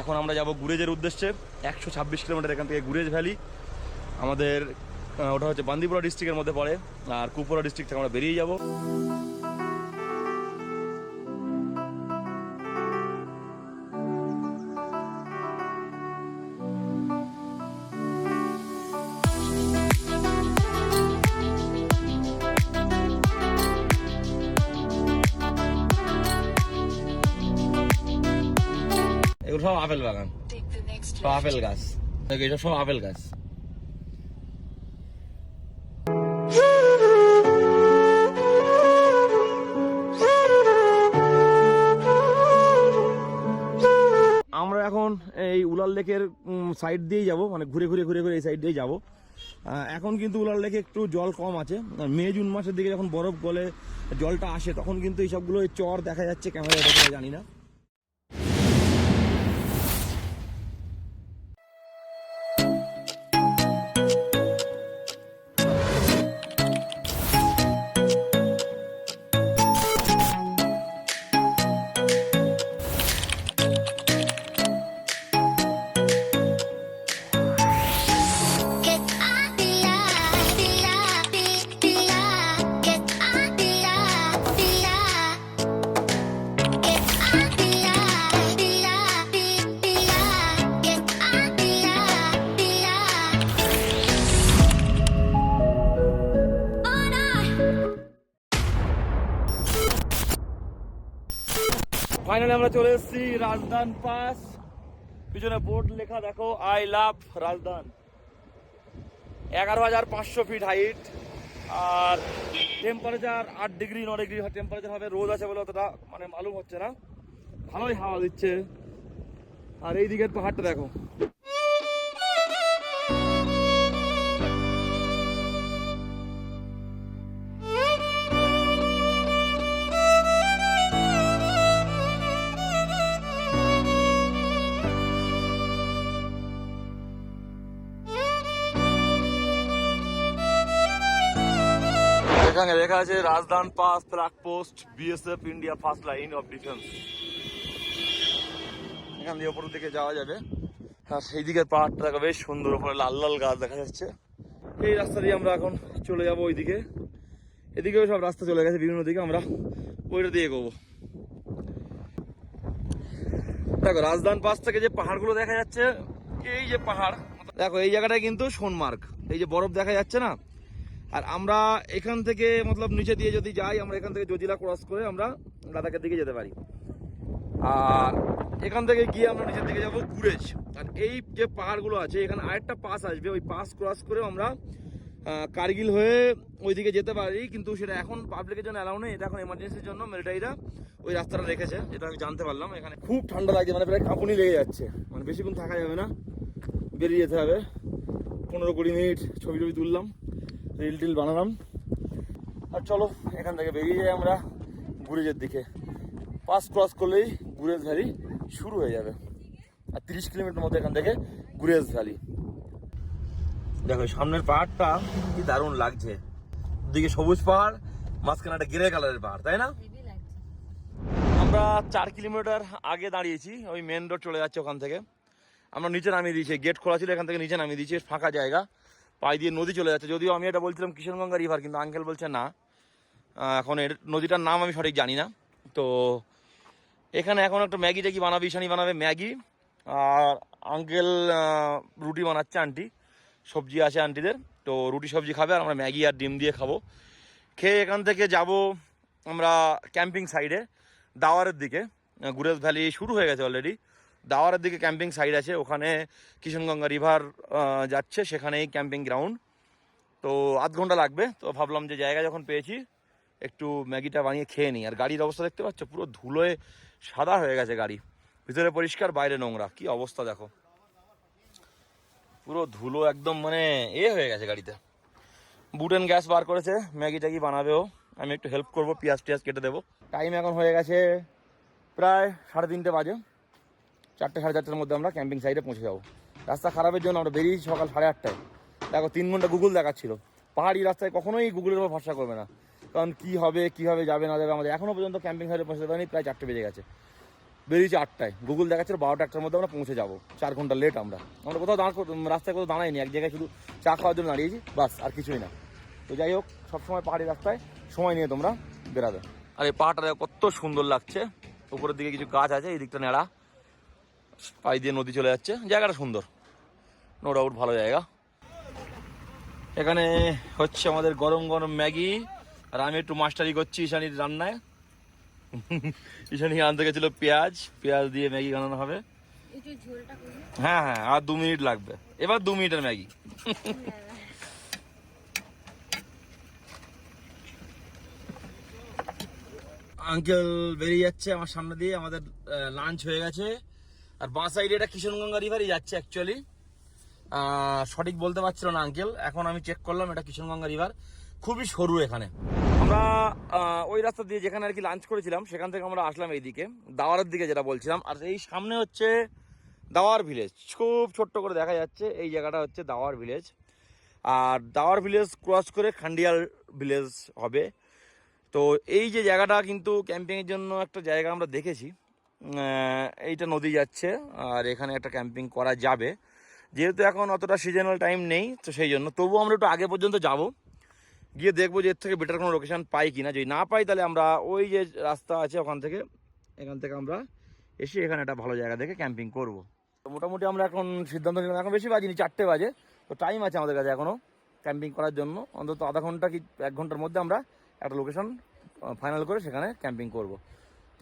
এখন আমরা যাব গুরেজের উদ্দেশ্যে। একশো ছাব্বিশ কিলোমিটার এখান থেকে গুরেজ ভ্যালি। আমাদের ওটা হচ্ছে বান্দিপুরা ডিস্ট্রিক্টের মধ্যে পড়ে, আর কুপুরা ডিস্ট্রিক্ট থেকে আমরা বেরিয়ে যাব। আপেল বাগান। সব আপেল গাছ এটা সব আপেল গাছ। আমরা এখন এই উলার লেকের সাইড দিয়েই যাব। মানে ঘুরে ঘুরে ঘুরে ঘুরে এই সাইড দিয়েই যাব। এখন কিন্তু উলার লেকে একটু জল কম আছে। মে, জুন মাসের দিকে যখন বরফ গলে, জলটা আসে, তখন কিন্তু এই সবগুলো চর দেখা যাচ্ছে। ক্যামেরা জানি না। ফাইনালি আমরা চলে এসেছি রাজধান পাস। পিছনে বোর্ড লেখা, দেখো আই লাভ রাজধান। এগারো হাজার পাঁচশো ফিট হাইট আর টেম্পারেচার আট ডিগ্রি ন ডিগ্রি টেম্পারেচার হবে। রোদ আছে বলে অতটা মানে মালুম হচ্ছে না। ভালোই হাওয়া দিচ্ছে। আর এই দিকের পাহাড়টা দেখো। লেখা আছে Razdan pass flag post, BSF, India first line of defence. এখান দিয়ে ওপরের দিকে যাওয়া যাবে। আর সেই দিকের পাহাড়টা বেশ সুন্দর ওপরে লাল লাল গাছ দেখা যাচ্ছে। এই রাস্তা দিয়ে আমরা এখন চলে যাব ওইদিকে। এদিকেও সব রাস্তা চলে গেছে, বিভিন্ন দিকে আমরা ওইটা দিয়ে এগোবো। দেখো, রাজধান পাস থেকে যে পাহাড়গুলো দেখা যাচ্ছে, এই যে পাহাড়, দেখো, এই জায়গাটায় কিন্তু সোনমার্গ। এই যে বরফ দেখা যাচ্ছে না আর আমরা এখান থেকে মতলব নিচে দিয়ে যদি যাই, আমরা এখান থেকে জজিলা ক্রস করে আমরা লাদাখের দিকে যেতে পারি। আর এখান থেকে গিয়ে আমরা নিচের দিকে যাব গুরেজ। আর এই যে পাহাড়গুলো আছে, এখানে আরেকটা পাস আসবে, ওই পাস ক্রস করে আমরা কার্গিল হয়ে ওইদিকে যেতে পারি। কিন্তু সেটা এখন পাবলিকের জন্য অ্যালাউ নেই, এটা এখন এমার্জেন্সির জন্য। মিলিটারিরা ওই রাস্তাটা রেখেছে, যেটা আমি জানতে পারলাম। এখানে খুব ঠান্ডা লাগছে মানে প্রায় কাঁপুনি লেগে যাচ্ছে। মানে বেশিক্ষণ থাকা যাবে না। বেরিয়ে যেতে হবে। পনেরো কুড়ি মিনিট ছবি টবি তুললাম। রিল টিল বানালাম। আর চলো এখান থেকে বেরিয়ে যাই আমরা গুরেজের দিকে। পাস ক্রস করলেই গুরেজ ভ্যালি শুরু হয়ে যাবে। আর তিরিশ কিলোমিটার মতো এখান থেকে গুরেজ ভ্যালি। দেখো সামনের পাহাড়টা কি দারুণ লাগছে। দিকে সবুজ পাহাড় মাঝখানে একটা গ্রে কালারের পাহাড় তাই না? আমরা চার কিলোমিটার আগে দাঁড়িয়েছি ওই মেন রোড চলে যাচ্ছে ওখান থেকে। আমরা নিচে নামিয়ে দিয়েছি গেট খোলা ছিল এখান থেকে নিচে নামিয়ে দিয়েছি ফাঁকা জায়গা। পাই দিয়ে নদী চলে যাচ্ছে। যদিও আমি এটা বলছিলাম কিষণগঙ্গা রিভার কিন্তু আঙ্কেল বলছে না। এখন এর নদীটার নাম আমি সঠিক জানি না। তো এখানে এখন একটা ম্যাগি ট্যাগি বানাবে ইশানি বানাবে ম্যাগি। আর আঙ্কেল রুটি বানাচ্ছে আন্টি সবজি আছে আন্টিদের তো রুটি সবজি খাবে আর আমরা ম্যাগি আর ডিম দিয়ে খাব। খেয়ে এখান থেকে যাব আমরা ক্যাম্পিং সাইডে দাওয়ারের দিকে। গুরেজ ভ্যালি শুরু হয়ে গেছে অলরেডি দাওয়ারের দিকে ক্যাম্পিং সাইড আছে, ওখানে কিষণগঙ্গা রিভার যাচ্ছে, সেখানেই ক্যাম্পিং গ্রাউন্ড। তো আধ ঘণ্টা লাগবে, তো ভাবলাম যে জায়গা যখন পেয়েছি, একটু ম্যাগিটা বানিয়ে খেয়ে নিই। আর গাড়ির অবস্থা দেখতে পাচ্ছ, পুরো ধুলোয় সাদা হয়ে গেছে গাড়ি। ভিতরে পরিষ্কার, বাইরে নোংরা। কি অবস্থা দেখো। পুরো ধুলো একদম মানে এ হয়ে গেছে গাড়িতে। বুটেন গ্যাস বার করেছে, ম্যাগি ট্যাগি বানাবেও আমি একটু হেল্প করব, পেঁয়াজ টিয়াজ কেটে দেবো। টাইম এখন হয়ে গেছে প্রায় সাড়ে তিনটে বাজে। চারটে সাড়ে চারটের মধ্যে আমরা ক্যাম্পিং সাইডে পৌঁছে যাব। রাস্তা খারাপের জন্য আমরা বেরিয়েছি সকাল সাড়ে আটটায়। দেখো, তিন ঘণ্টা গুগল দেখাচ্ছিল। পাহাড়ি রাস্তায় কখনোই গুগলের উপর ভরসা করবে না। কারণ কী হবে, কীভাবে যাবে, না যাবে, আমাদের এখনও পর্যন্ত ক্যাম্পিং সাইডে পৌঁছতে পারিনি, প্রায় চারটে বেজে গেছে। বেরিয়েছি আটটায়। গুগল দেখাচ্ছে বারোটা একটার মধ্যে আমরা পৌঁছে যাব। চার ঘণ্টা লেট আমরা। আমরা কোথাও দাঁড় রাস্তায় কোথাও দাঁড়াইনি, এক জায়গায় শুধু চা খাওয়ার জন্য দাঁড়িয়েছি, বাস, আর কিছুই না। তো যাই হোক, সবসময় পাহাড়ি রাস্তায় সময় নিয়ে তোমরা বেরাবে। আর এই পাহাড়টা কত সুন্দর লাগছে। উপরের দিকে কিছু গাছ আছে, এই দিকটা নেড়া পাই দিয়ে নদী চলে যাচ্ছে। জায়গাটা সুন্দর। নো ডাউট ভালো জায়গা। এখানে হচ্ছে আমাদের গরম গরম ম্যাগি। আর আমি একটু মাস্টারি করছি ঈশানির রান্নায়। ঈশানি আনতে গেছিল পেঁয়াজ। পেঁয়াজ দিয়ে ম্যাগি বানানো হবে। হ্যাঁ হ্যাঁ আর দু মিনিট লাগবে। এবার দু মিনিটের ম্যাগি। আঙ্কেল বেরিয়ে যাচ্ছে আমার সামনে দিয়ে। আমাদের লাঞ্চ হয়ে গেছে। আর বাঁ সাইডে এটা কিশনগঙ্গা রিভারই যাচ্ছে অ্যাকচুয়ালি সঠিক বলতে পারছিল না আঙ্কেল এখন আমি চেক করলাম, এটা কিশনগঙ্গা রিভার খুবই সরু এখানে। আমরা ওই রাস্তা দিয়ে যেখানে আর কি লাঞ্চ করেছিলাম, সেখান থেকে আমরা আসলাম এইদিকে। দাওয়ারের দিকে যেটা বলছিলাম। আর এই সামনে হচ্ছে দাওয়ার ভিলেজ খুব ছোট্ট করে দেখা যাচ্ছে, এই জায়গাটা হচ্ছে দাওয়ার ভিলেজ আর দাওয়ার ভিলেজ ক্রস করে খান্ডিয়াল ভিলেজ হবে। তো এই যে জায়গাটা কিন্তু ক্যাম্পিংয়ের জন্য একটা জায়গা আমরা দেখেছি। এইটা নদী যাচ্ছে, আর এখানে একটা ক্যাম্পিং করা যাবে। যেহেতু এখন অতটা সিজনাল টাইম নেই, তো সেই জন্য। তবুও আমরা একটু আগে পর্যন্ত যাব। গিয়ে দেখব যে এর থেকে বেটার কোনো লোকেশন পাই কি না যদি না পাই, তাহলে আমরা ওই যে রাস্তা আছে ওখান থেকে, এখান থেকে আমরা এসে এখানে একটা ভালো জায়গা দেখে ক্যাম্পিং করব। তো মোটামুটি আমরা এখন সিদ্ধান্ত নিলাম, এখন বেশি বাজিনি, চারটে বাজে। তো টাইম আছে আমাদের কাছে এখনও ক্যাম্পিং করার জন্য। অন্তত আধা ঘণ্টা কি, এক ঘণ্টার মধ্যে আমরা একটা লোকেশন ফাইনাল করে সেখানে ক্যাম্পিং করব।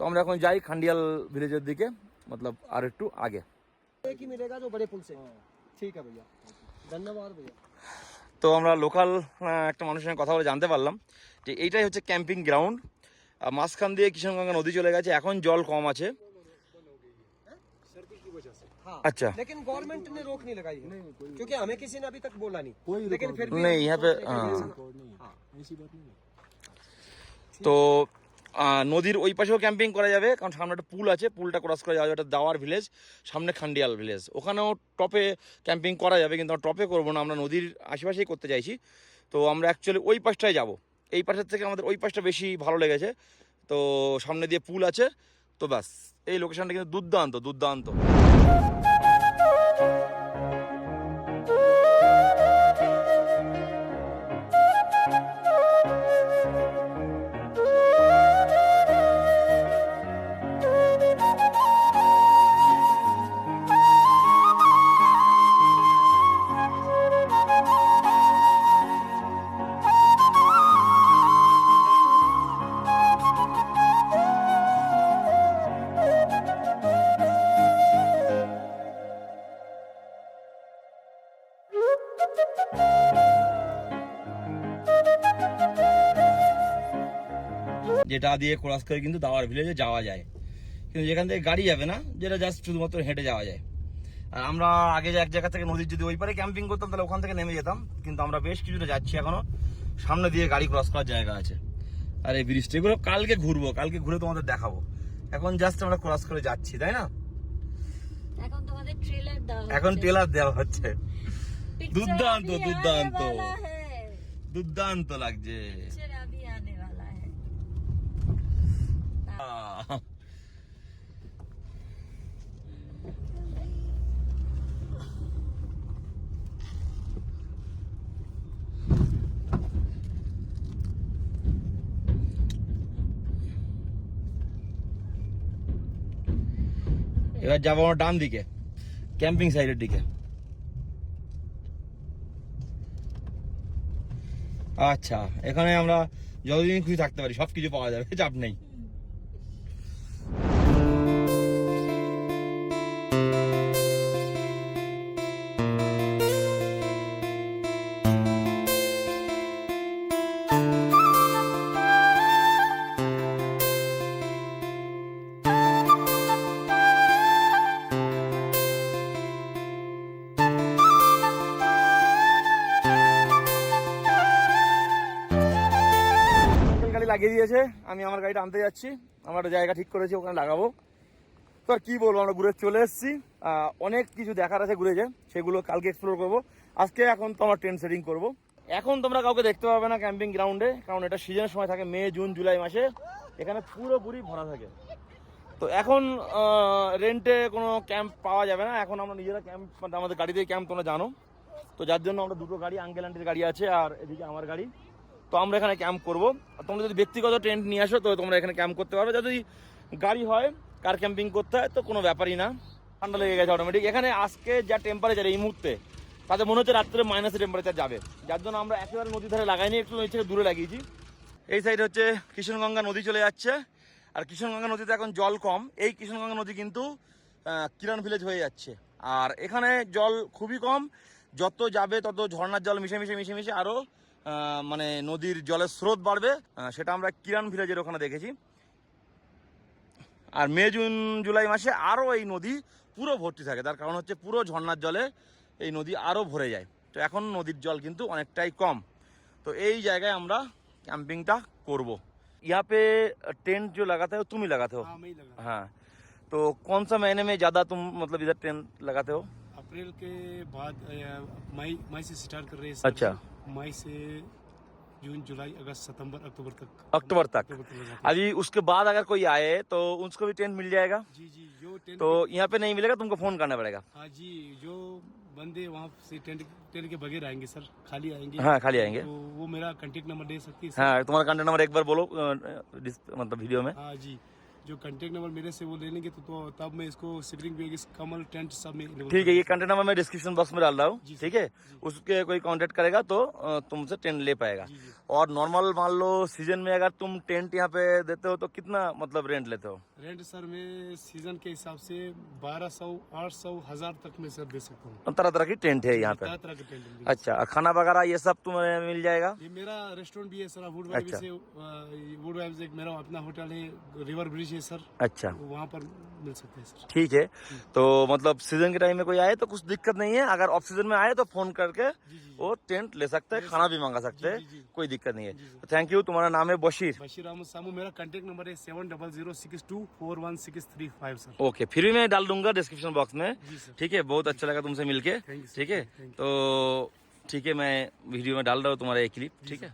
তো আমরা এখন যাই খান্ডিয়াল ভিলেজের দিকে মতলব আর একটু আগে एक ही मिलेगा जो बड़े पुल से ठीक है भैया धन्यवाद भैया তো আমরা লোকাল একটা মানুষের সঙ্গে কথা বলে জানতে পারলাম যে এইটাই হচ্ছে ক্যাম্পিং গ্রাউন্ড মাঝখান দিয়ে কিষানগঙ্গা নদী চলে গেছে এখন জল কম আছে हाँ अच्छा लेकिन गवर्नमेंट ने रोक नहीं लगाई है क्योंकि हमें किसी ने अभी तक बोला नहीं लेकिन फिर भी नहीं यहाँ पे हाँ। নদীর ওই পাশেও ক্যাম্পিং করা যাবে, কারণ সামনে একটা পুল আছে পুলটা ক্রস করা যাবে এটা দাওয়ার ভিলেজ সামনে খান্ডিয়াল ভিলেজ ওখানেও টপে ক্যাম্পিং করা যাবে, কিন্তু আমরা টপে করব না, আমরা নদীর আশেপাশেই করতে চাইছি। তো আমরা অ্যাকচুয়ালি ওই পাশটায় যাব। এই পাশের থেকে আমাদের ওই পাশটা বেশি ভালো লেগেছে। তো সামনে দিয়ে পুল আছে, তো ব্যাস, এই লোকেশানটা কিন্তু দুর্দান্ত দুর্দান্ত। যেটা দিয়ে ক্রস করে কিন্তু দাওয়ার ভিলেজে যাওয়া যায়। কিন্তু যেখান থেকে গাড়ি যাবে না যেটা জাস্ট শুধুমাত্র হেঁটে যাওয়া যায়। আর আমরা আগে এক জায়গা থেকে নদীর যদি ওই পারে ক্যাম্পিং করতাম তাহলে ওখান থেকে নেমে যেতাম। কিন্তু আমরা বেশ কিছুটা যাচ্ছি এখনও। সামনে দিয়ে গাড়ি ক্রস করার জায়গা আছে। আর এই ব্রিজটা এগুলো কালকে ঘুরবো কালকে ঘুরে তোমাদের দেখাবো। এখন জাস্ট আমরা ক্রস করে যাচ্ছি তাই না? এখন ট্রেলার দেওয়া হচ্ছে। দুর্দান্ত দুর্দান্ত। হ্যাঁ, হ্যাঁ। দুর্দান্ত লাগছে। এবার যাব আমার ডান দিকে ক্যাম্পিং সাইডের দিকে। আচ্ছা এখানে আমরা যতদিন খুশি থাকতে পারি সব কিছু পাওয়া যাবে, চাপ নেই। লাগিয়ে দিয়েছে। আমি আমার গাড়িটা আনতে যাচ্ছি। আমার একটা জায়গা ঠিক করেছি, ওখানে লাগাবো। তো আর কি বলব, আমরা ঘুরে চলে এসেছি। অনেক কিছু দেখার আছে ঘুরে যে, সেগুলো কালকে এক্সপ্লোর করব। আজকে এখন তো আমরা ট্রেন সেটিং করব। এখন তোমরা কাউকে দেখতে পাবে না ক্যাম্পিং গ্রাউন্ডে কারণ এটা সিজনের সময় থাকে মে জুন জুলাই মাসে। এখানে পুরোপুরি ভরা থাকে। তো এখন রেন্টে কোনো ক্যাম্প পাওয়া যাবে না। এখন আমরা নিজেরা ক্যাম্প আমাদের গাড়িতে ক্যাম্প তোমরা জানো। তো যার জন্য আমরা দুটো গাড়ি আঙ্কেল আন্টির গাড়ি আছে আর এদিকে আমার গাড়ি। তো আমরা এখানে ক্যাম্প করব। তোমরা যদি ব্যক্তিগত টেন্ট নিয়ে আসো, তো তোমরা এখানে ক্যাম্প করতে পারবে। যদি গাড়ি হয় কার ক্যাম্পিং করতে হয়, তো কোনো ব্যাপারই না। ঠান্ডা লেগে গেছে অটোমেটিক এখানে আজকে যা টেম্পারেচার এই মুহূর্তে, তাতে মনে হচ্ছে রাত্রে মাইনাসে টেম্পারেচার যাবে। যার জন্য আমরা একেবারে নদী ধারে লাগাইনি, একটু নদী থেকে দূরে লাগিয়েছি। এই সাইড হচ্ছে কৃষ্ণগঙ্গা নদী চলে যাচ্ছে। আর কৃষ্ণগঙ্গা নদীতে এখন জল কম। এই কৃষ্ণগঙ্গা নদী কিন্তু কিরান ভিলেজ হয়ে যাচ্ছে। আর এখানে জল খুবই কম। যত যাবে, তত ঝর্নার জল মিশে মিশে মিশে মিশে আরও মানে নদীর জলের স্রোত বাড়বে। সেটা আমরা কিরান ভিলেজের ওখানে দেখেছি। আর মে জুন জুলাই মাসে আরও এই নদী পুরো ভর্তি থাকে। তার কারণ হচ্ছে পুরো ঝর্নার জলে এই নদী আরও ভরে যায়। তো এখন নদীর জল কিন্তু অনেকটাই কম। তো এই জায়গায় আমরা ক্যাম্পিংটা করব। ইয়াপে টেন্ট যে লাগাতে হো তুমি লাগাতে হো হ্যাঁ তো কোন সা মহিনে মে জাদা তুম মতলব तुम টেন্ট লাগাতে হো लगाते কে বাদ মাই মাই সে স্টার্ট কর स्टार्ट कर मई से जून जुलाई अगस्त सितंबर अक्टूबर तक अक्टूबर तक। अभी उसके बाद अगर कोई आए तो उसको भी टेंट मिल जाएगा। जी जी जो टेंट तो यहाँ पे नहीं मिलेगा तुमको फ़ोन करना पड़ेगा। हाँ जी जो बंदे वहाँ से टेंट टेंट के बगैर आएँगे सर खाली आएँगे। हाँ खाली आएँगे। तो वो मेरा कॉन्टेक्ट नंबर दे सकती है हाँ तुम्हारा कांटेक्ट नंबर एक बार बोलो मतलब वीडियो में। हाँ जी। जो कांटेक्ट नंबर मेरे से वो ले लेंगे तो, तो तब मैं इसको बैग कमल टेंट सब में ठीक है ये कांटेक्ट नंबर मैं डिस्क्रिप्शन बॉक्स में डाल रहा हूँ ठीक है? उसके कोई कॉन्टेक्ट करेगा तो तुमसे टेंट ले पाएगा। और नॉर्मल मान लो सीज़न में अगर तुम टेंट यहाँ पे देते हो तो कितना मतलब रेंट लेते हो? रेंट सर मैं सीज़न के हिसाब से बारह सौ आठ सौ हज़ार तक में सर दे सकता हूँ। तरह तरह की टेंट है यहाँ पे। तरह तरह के टेंट अच्छा खाना वगैरह ये सब तुम्हें मिल जाएगा? ये मेरा रेस्टोरेंट भी है सर वुड अच्छा। से वुड एक मेरा अपना होटल है रिवर ब्रिज है सर। अच्छा। वहाँ पर मिल सकते हैं सर। ठीक है। तो मतलब सीज़न के टाइम में कोई आए तो कुछ दिक्कत नहीं है। अगर ऑफ़ सीज़न में आए तो फ़ोन करके जी, जी। वो टेंट ले सकते हैं खाना भी मंगा सकते हैं। कोई दिक्कत नहीं है। तो थैंक यू तुम्हारा नाम है बशीर। बशीर अहमद सामू। मेरा कांटेक्ट नंबर है seven double zero six two four one six three five sir okay फिर भी मैं डाल दूँगा डिस्क्रिप्शन बॉक्स में। ठीक है बहुत अच्छा लगा तुमसे मिलके। Thank ठीक है तो ठीक है मैं वीडियो में डाल रहा हूँ तुम्हारा एक क्लिप ठीक है?